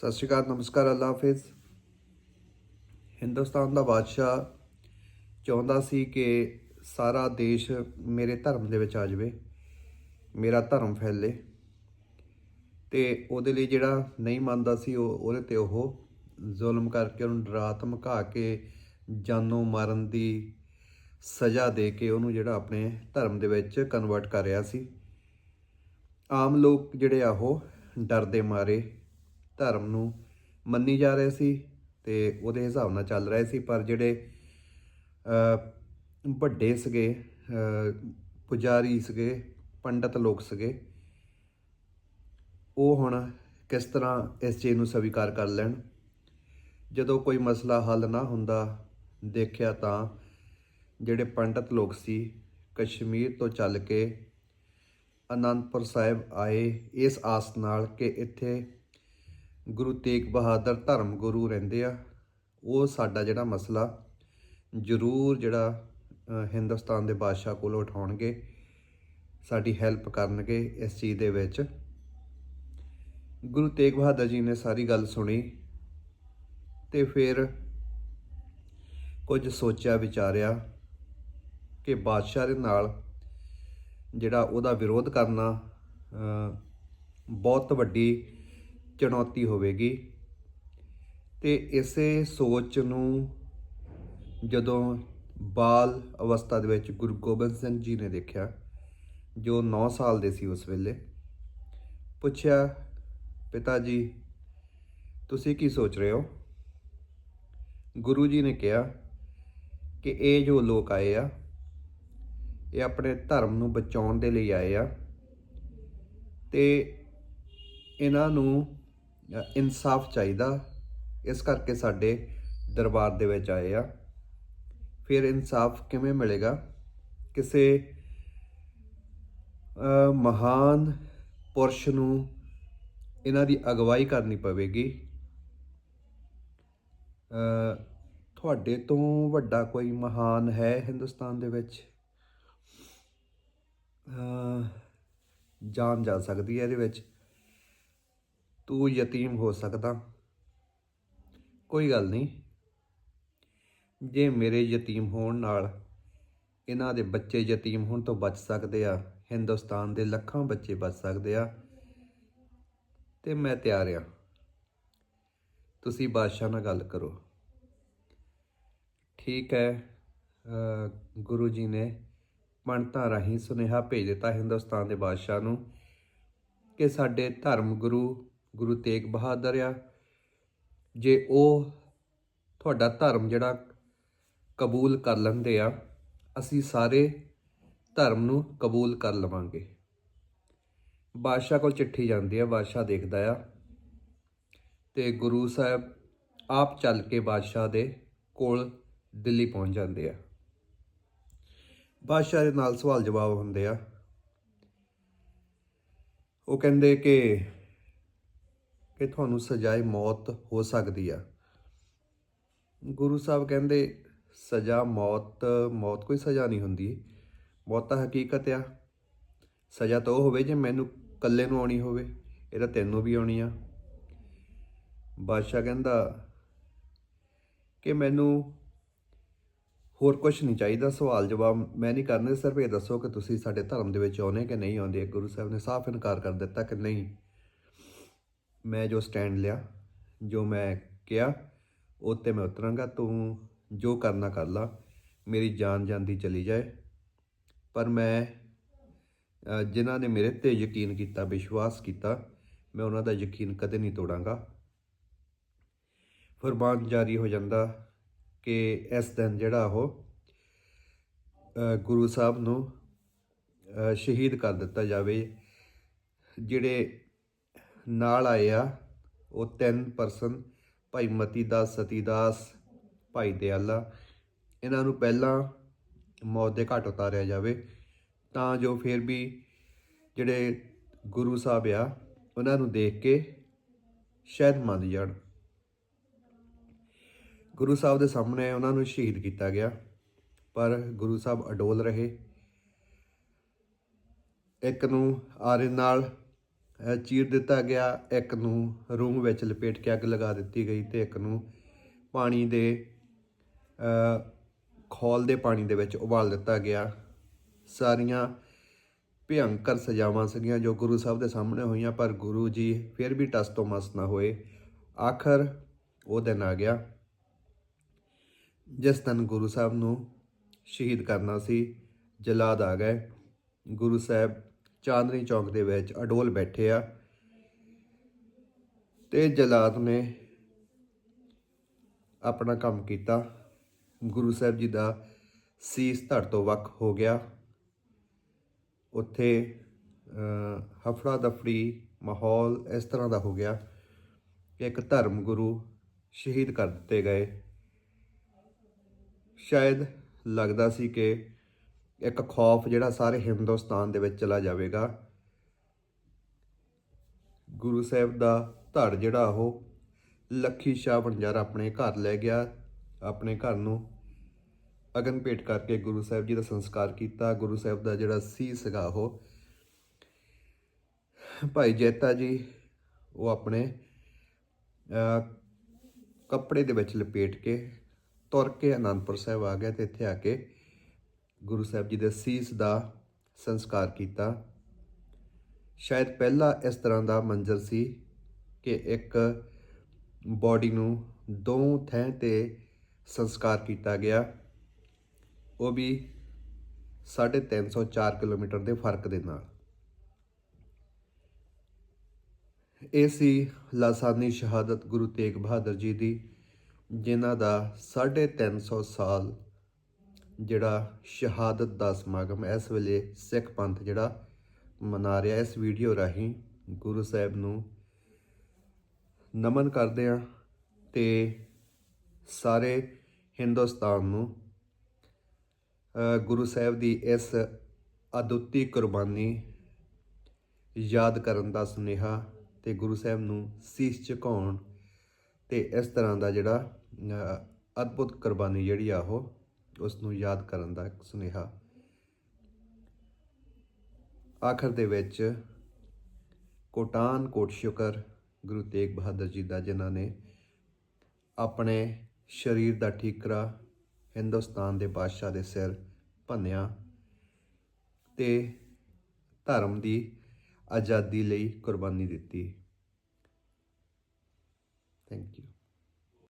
ਸਤਿ ਸ਼੍ਰੀ ਅਕਾਲ, ਨਮਸਕਾਰ, ਅੱਲਾ ਹਾਫਿਜ਼। ਹਿੰਦੁਸਤਾਨ ਦਾ ਬਾਦਸ਼ਾਹ ਚਾਹੁੰਦਾ ਸੀ ਕਿ ਸਾਰਾ ਦੇਸ਼ ਮੇਰੇ ਧਰਮ ਦੇ ਵਿੱਚ ਆ ਜਾਵੇ, ਮੇਰਾ ਧਰਮ ਫੈਲੇ ਤੇ ਉਹਦੇ ਲਈ ਜਿਹੜਾ ਨਹੀਂ ਮੰਨਦਾ ਸੀ ਉਹ, ਉਹਦੇ ਤੇ ਉਹ ਜ਼ੁਲਮ ਕਰਕੇ ਉਹਨੂੰ ਡਰਾ ਧਮਕਾ ਕੇ ਜਾਨੋਂ ਮਾਰਨ ਦੀ ਸਜ਼ਾ ਦੇ ਕੇ ਉਹਨੂੰ ਜਿਹੜਾ ਆਪਣੇ ਧਰਮ ਦੇ ਵਿੱਚ ਕਨਵਰਟ ਕਰ ਰਿਹਾ ਸੀ। ਆਮ ਲੋਕ ਜਿਹੜੇ ਆ ਉਹ ਡਰਦੇ ਮਾਰੇ। ਧਰਮ ਨੂੰ ਮੰਨੀ ਜਾ ਰਹੇ ਸੀ ਤੇ ਉਹਦੇ ਹਿਸਾਬ ਨਾਲ ਚੱਲ ਰਹੇ ਸੀ, ਪਰ ਜਿਹੜੇ ਵੱਡੇ ਸੀਗੇ ਪੁਜਾਰੀ ਸੀਗੇ, ਪੰਡਤ ਲੋਕ ਸੀਗੇ, ਉਹ ਹੁਣ ਕਿਸ ਤਰ੍ਹਾਂ ਇਸ ਚੀਜ਼ ਨੂੰ ਸਵੀਕਾਰ ਕਰ ਲੈਣ? ਜਦੋਂ ਕੋਈ ਮਸਲਾ ਹੱਲ ਨਾ ਹੁੰਦਾ ਦੇਖਿਆ ਤਾਂ ਜਿਹੜੇ ਪੰਡਤ ਲੋਕ ਸੀ, ਕਸ਼ਮੀਰ ਤੋਂ ਚੱਲ ਕੇ ਅਨੰਦਪੁਰ ਸਾਹਿਬ ਆਏ, ਇਸ ਆਸ ਨਾਲ ਕਿ ਇੱਥੇ ਗੁਰੂ ਤੇਗ ਬਹਾਦਰ ਧਰਮ ਗੁਰੂ ਰਹਿੰਦੇ ਆ। ਉਹ ਸਾਡਾ ਜਿਹੜਾ ਮਸਲਾ ਜ਼ਰੂਰ ਜਿਹੜਾ ਹਿੰਦੁਸਤਾਨ ਦੇ ਬਾਦਸ਼ਾਹ ਕੋਲ ਉਠਾਉਣਗੇ, ਸਾਡੀ ਹੈਲਪ ਕਰਨਗੇ ਇਸ ਚੀਜ਼ ਦੇ ਵਿੱਚ। ਗੁਰੂ ਤੇਗ ਬਹਾਦਰ ਜੀ ਨੇ ਸਾਰੀ ਗੱਲ ਸੁਣੀ ਤੇ ਫਿਰ ਕੁਝ ਸੋਚਿਆ, ਵਿਚਾਰਿਆ ਕਿ ਬਾਦਸ਼ਾਹ ਦੇ ਨਾਲ ਜਿਹੜਾ ਉਹਦਾ ਵਿਰੋਧ ਕਰਨਾ ਬਹੁਤ ਵੱਡੀ ਚੁਣੌਤੀ ਹੋਵੇਗੀ। ਤੇ ਇਸੇ ਸੋਚ ਨੂੰ ਜਦੋਂ ਬਾਲ ਅਵਸਥਾ ਦੇ ਵਿੱਚ ਗੁਰੂ ਗੋਬਿੰਦ ਸਿੰਘ ਜੀ ਨੇ ਦੇਖਿਆ, ਜੋ 9 ਸਾਲ ਦੇ ਸੀ ਉਸ ਵੇਲੇ, ਪੁੱਛਿਆ, ਪਿਤਾ ਜੀ, ਤੁਸੀਂ ਕੀ ਸੋਚ ਰਹੇ ਹੋ? ਗੁਰੂ ਜੀ ਨੇ ਕਿਹਾ ਕਿ ਇਹ ਜੋ ਲੋਕ ਆਏ ਆ, ਇਹ ਆਪਣੇ ਧਰਮ ਨੂੰ ਬਚਾਉਣ ਦੇ ਲਈ ਆਏ ਆ, ਤੇ ਇਹਨਾਂ ਨੂੰ ਇਨਸਾਫ ਚਾਹੀਦਾ। ਇਸ ਕਰਕੇ ਸਾਡੇ ਦਰਬਾਰ ਦੇ ਵਿੱਚ ਆਏ ਆ। ਫਿਰ ਇਨਸਾਫ ਕਿਵੇਂ ਮਿਲੇਗਾ? ਕਿਸੇ ਮਹਾਨ ਪੁਰਸ਼ ਨੂੰ ਇਹਨਾਂ ਦੀ ਅਗਵਾਈ ਕਰਨੀ ਪਵੇਗੀ। ਤੁਹਾਡੇ ਤੋਂ ਵੱਡਾ ਕੋਈ ਮਹਾਨ ਹੈ ਹਿੰਦੁਸਤਾਨ ਦੇ ਵਿੱਚ? ਅ, ਜਾਨ ਜਾ ਸਕਦੀ ਹੈ ਇਹਦੇ ਵਿੱਚ। ਤੂੰ ਯਤੀਮ ਹੋ ਸਕਦਾ। ਕੋਈ ਗੱਲ ਨਹੀਂ। ਜੇ ਮੇਰੇ ਯਤੀਮ ਹੋਣ ਨਾਲ ਇਹਨਾਂ ਦੇ ਬੱਚੇ ਯਤੀਮ ਹੋਣ ਤੋਂ ਬਚ ਸਕਦੇ ਆ, ਹਿੰਦੁਸਤਾਨ ਦੇ ਲੱਖਾਂ ਬੱਚੇ ਬਚ ਸਕਦੇ ਆ, ਤੇ ਮੈਂ ਤਿਆਰ ਆ। ਤੁਸੀਂ ਬਾਦਸ਼ਾਹ ਨਾਲ ਗੱਲ ਕਰੋ। ਠੀਕ ਹੈ ਗੁਰੂ ਜੀ ਨੇ ਪੰਡਤਾਂ ਰਾਹੀਂ ਸੁਨੇਹਾ ਭੇਜ ਦਿੱਤਾ ਹਿੰਦੁਸਤਾਨ ਦੇ ਬਾਦਸ਼ਾਹ ਨੂੰ ਕਿ ਸਾਡੇ ਧਰਮ ਗੁਰੂ ਗੁਰੂ ਤੇਗ ਬਹਾਦਰ ਆ। ਜੇ ਉਹ ਤੁਹਾਡਾ ਧਰਮ ਜਿਹੜਾ ਕਬੂਲ ਕਰ ਲੈਂਦੇ ਆ, ਅਸੀਂ ਸਾਰੇ ਧਰਮ ਨੂੰ ਕਬੂਲ ਕਰ ਲਵਾਂਗੇ। ਬਾਦਸ਼ਾਹ ਕੋਲ ਚਿੱਠੀ ਜਾਂਦੀ ਆ, ਬਾਦਸ਼ਾਹ ਦੇਖਦਾ ਆ ਤੇ ਗੁਰੂ ਸਾਹਿਬ ਆਪ ਚੱਲ ਕੇ ਬਾਦਸ਼ਾਹ ਦੇ ਕੋਲ ਦਿੱਲੀ ਪਹੁੰਚ ਜਾਂਦੇ ਆ। ਬਾਦਸ਼ਾਹ ਦੇ ਨਾਲ ਸਵਾਲ ਜਵਾਬ ਹੁੰਦੇ ਆ। ਉਹ ਕਹਿੰਦੇ ਕਿ ਕਿ ਤੁਹਾਨੂੰ ਸਜ਼ਾਏ ਮੌਤ ਹੋ ਸਕਦੀ ਆ। ਗੁਰੂ ਸਾਹਿਬ ਕਹਿੰਦੇ, ਸਜ਼ਾ ਮੌਤ ਮੌਤ ਕੋਈ ਸਜ਼ਾ ਨਹੀਂ ਹੁੰਦੀ। ਮੌਤ ਤਾਂ ਹਕੀਕਤ ਆ। ਸਜ਼ਾ ਤਾਂ ਉਹ ਹੋਵੇ ਜੇ ਮੈਨੂੰ ਇਕੱਲੇ ਨੂੰ ਆਉਣੀ ਹੋਵੇ, ਇਹ ਤਾਂ ਤੈਨੂੰ ਵੀ ਆਉਣੀ ਆ। ਬਾਦਸ਼ਾਹ ਕਹਿੰਦਾ ਕਿ ਮੈਨੂੰ ਹੋਰ ਕੁਝ ਨਹੀਂ ਚਾਹੀਦਾ। ਸਵਾਲ ਜਵਾਬ ਮੈਂ ਨਹੀਂ ਕਰਨੇ, ਸਿਰਫ ਇਹ ਦੱਸੋ ਕਿ ਤੁਸੀਂ ਸਾਡੇ ਧਰਮ ਦੇ ਵਿੱਚ ਆਉਨੇ ਕਿ ਨਹੀਂ ਆਉਂਦੇ। ਗੁਰੂ ਸਾਹਿਬ ਨੇ ਸਾਫ਼ ਇਨਕਾਰ ਕਰ ਦਿੱਤਾ ਕਿ ਨਹੀਂ। ਮੈਂ ਜੋ ਸਟੈਂਡ ਲਿਆ, ਜੋ ਮੈਂ ਕਿਹਾ ਉਹ ਤੇ ਮੈਂ ਉਤਰਾਂਗਾ, ਤੂੰ ਜੋ ਕਰਨਾ ਕਰ ਲਾ, ਮੇਰੀ ਜਾਨ ਜਾਂਦੀ ਚਲੀ ਜਾਏ। ਪਰ ਮੈਂ ਜਿਨ੍ਹਾਂ ਨੇ ਮੇਰੇ ਤੇ ਯਕੀਨ ਕੀਤਾ, ਵਿਸ਼ਵਾਸ ਕੀਤਾ, ਮੈਂ ਉਹਨਾਂ ਦਾ ਯਕੀਨ ਕਦੇ ਨਹੀਂ ਤੋੜਾਂਗਾ। ਫਰਮਾਨ ਜਾਰੀ ਹੋ ਜਾਂਦਾ ਕਿ ਇਸ ਦਿਨ ਜਿਹੜਾ ਉਹ ਗੁਰੂ ਸਾਹਿਬ ਨੂੰ ਸ਼ਹੀਦ ਕਰ ਦਿੱਤਾ ਜਾਵੇ, ਜਿਹੜੇ ਨਾਲ ਆਏ ਆ ਉਹ ਤਿੰਨ ਪਰਸਨ, ਭਾਈ ਮਤੀ ਦਾਸ, ਸਤੀ ਦਾਸ, ਭਾਈ ਦਿਆਲਾ, ਇਹਨਾਂ ਨੂੰ ਪਹਿਲਾਂ ਮੌਤ ਦੇ ਘਾਟ ਉਤਾਰਿਆ ਜਾਵੇ। ਤਾਂ ਜੋ ਫਿਰ ਵੀ ਜਿਹੜੇ ਗੁਰੂ ਸਾਹਿਬ ਆ, ਉਹਨਾਂ ਨੂੰ ਦੇਖ ਕੇ ਸ਼ਾਇਦ ਮੰਨ ਜਾਣ। ਗੁਰੂ ਸਾਹਿਬ ਦੇ ਸਾਹਮਣੇ ਉਹਨਾਂ ਨੂੰ ਸ਼ਹੀਦ ਕੀਤਾ ਗਿਆ, ਪਰ ਗੁਰੂ ਸਾਹਿਬ ਅਡੋਲ ਰਹੇ। ਇੱਕ ਨੂੰ ਆਰੇ ਨਾਲ ਚੀਰ ਦਿੱਤਾ ਗਿਆ। ਇੱਕ ਨੂੰ ਰੂਮ ਵਿੱਚ ਲਪੇਟ ਕੇ ਅੱਗ ਲਗਾ ਦਿੱਤੀ ਗਈ ਤੇ ਇੱਕ ਨੂੰ ਪਾਣੀ ਦੇ, ਅਹ ਖੋਲ ਦੇ ਪਾਣੀ ਦੇ ਵਿੱਚ ਉਬਾਲ ਦਿੱਤਾ ਗਿਆ। ਸਾਰੀਆਂ ਭਿਅੰਕਰ ਸਜ਼ਾਵਾਂ ਸੀਗੀਆਂ ਜੋ ਗੁਰੂ ਸਾਹਿਬ ਦੇ ਸਾਹਮਣੇ ਹੋਈਆਂ, ਪਰ ਗੁਰੂ ਜੀ ਫਿਰ ਵੀ ਟਸ ਤੋਂ ਮਸ ਨਾ ਹੋਏ। ਆਖਰ ਉਹ ਦਿਨ ਆ ਗਿਆ ਜਿਸ ਦਿਨ ਗੁਰੂ ਸਾਹਿਬ ਨੂੰ ਸ਼ਹੀਦ ਕਰਨਾ ਸੀ। ਜਲਾਦ ਆ ਗਏ। ਗੁਰੂ ਸਾਹਿਬ ਚਾਂਦਨੀ ਚੌਂਕ ਦੇ ਵਿੱਚ ਅਡੋਲ ਬੈਠੇ ਆ ਤੇ ਜਲਾਦ ਨੇ ਆਪਣਾ ਕੰਮ ਕੀਤਾ। ਗੁਰੂ ਸਾਹਿਬ ਜੀ ਦਾ ਸੀਸ ਧੜ ਤੋਂ ਵੱਖ ਹੋ ਗਿਆ। ਉੱਥੇ ਹਫੜਾ ਦਫੜੀ ਮਾਹੌਲ ਇਸ ਤਰ੍ਹਾਂ ਦਾ ਹੋ ਗਿਆ ਕਿ ਇੱਕ ਧਰਮ ਗੁਰੂ ਸ਼ਹੀਦ ਕਰ ਦਿੱਤੇ ਗਏ। ਸ਼ਾਇਦ ਲੱਗਦਾ ਸੀ ਕਿ ਇੱਕ ਖੌਫ ਜਿਹੜਾ ਸਾਰੇ ਹਿੰਦੁਸਤਾਨ ਦੇ ਵਿੱਚ ਚਲਾ ਜਾਵੇਗਾ। ਗੁਰੂ ਸਾਹਿਬ ਦਾ ਧੜ ਜਿਹੜਾ ਉਹ ਲੱਖੀ ਸ਼ਾਹ ਬੰਜਾਰਾ ਆਪਣੇ ਘਰ ਲੈ ਗਿਆ, ਆਪਣੇ ਘਰ ਨੂੰ ਅਗਨ ਭੇਟ ਕਰਕੇ ਗੁਰੂ ਸਾਹਿਬ ਜੀ ਦਾ ਸੰਸਕਾਰ ਕੀਤਾ। ਗੁਰੂ ਸਾਹਿਬ ਦਾ ਜਿਹੜਾ ਸੀ ਸੀਗਾ ਉਹ। ਭਾਈ ਜੈਤਾ ਜੀ ਉਹ ਆਪਣੇ ਕੱਪੜੇ ਦੇ ਵਿੱਚ ਲਪੇਟ ਕੇ ਤੁਰ ਕੇ ਅਨੰਦਪੁਰ ਸਾਹਿਬ ਆ ਗਿਆ ਤੇ ਇੱਥੇ ਆ ਕੇ ਗੁਰੂ ਸਾਹਿਬ ਜੀ ਦੇ ਸੀਸ ਦਾ ਸੰਸਕਾਰ ਕੀਤਾ। ਸ਼ਾਇਦ ਪਹਿਲਾ ਇਸ ਤਰ੍ਹਾਂ ਦਾ ਮੰਜ਼ਰ ਸੀ ਕਿ ਇੱਕ ਬਾਡੀ ਨੂੰ ਦੋ ਥੈਂ ਤੇ ਸੰਸਕਾਰ ਕੀਤਾ ਗਿਆ। ਉਹ ਵੀ 350 4 ਕਿਲੋਮੀਟਰ ਦੇ ਫ਼ਰਕ ਦੇ ਨਾਲ। ਇਹ ਸੀ ਲਾਸਾਨੀ ਸ਼ਹਾਦਤ ਗੁਰੂ ਤੇਗ ਬਹਾਦਰ ਜੀ ਦੀ, ਜਿਨ੍ਹਾਂ ਦਾ 350 ਸਾਲ ਜਿਹੜਾ ਸ਼ਹਾਦਤ ਦਾ ਸਮਾਗਮ ਇਸ ਵੇਲੇ ਸਿੱਖ ਪੰਥ ਜਿਹੜਾ ਮਨਾ ਰਿਹਾ ਇਸ ਵੀਡੀਓ ਰਾਹੀਂ ਗੁਰੂ ਸਾਹਿਬ ਨੂੰ ਨਮਨ ਕਰਦੇ ਆ ਤੇ ਸਾਰੇ ਹਿੰਦੁਸਤਾਨ ਨੂੰ ਗੁਰੂ ਸਾਹਿਬ ਦੀ ਇਸ ਅਦੁੱਤੀ ਕੁਰਬਾਨੀ ਯਾਦ ਕਰਨ ਦਾ ਸੁਨੇਹਾ ਤੇ ਗੁਰੂ ਸਾਹਿਬ ਨੂੰ ਸੀਸ ਝੁਕਾਉਣ ਤੇ ਇਸ ਤਰ੍ਹਾਂ ਦਾ ਜਿਹੜਾ ਅ, ਅਦਭੁਤ ਕੁਰਬਾਨੀ ਜਿਹੜੀ ਆ ਉਹ ਉਸ ਨੂੰ ਯਾਦ ਕਰਨ ਦਾ ਇੱਕ ਸੁਨੇਹਾ। ਆਖਰ ਦੇ ਵਿੱਚ, ਕੋਟਾਨ ਕੋਟ ਸ਼ੁਕਰ, ਗੁਰੂ ਤੇਗ ਬਹਾਦਰ ਜੀ ਦਾ, ਜਿਨ੍ਹਾਂ ਨੇ ਆਪਣੇ ਸਰੀਰ ਦਾ ਠੀਕਰਾ ਹਿੰਦੁਸਤਾਨ ਦੇ ਬਾਦਸ਼ਾਹ ਦੇ ਸਿਰ ਭੰਨਿਆ ਤੇ ਧਰਮ ਦੀ ਆਜ਼ਾਦੀ ਲਈ ਕੁਰਬਾਨੀ ਦਿੱਤੀ। Thank you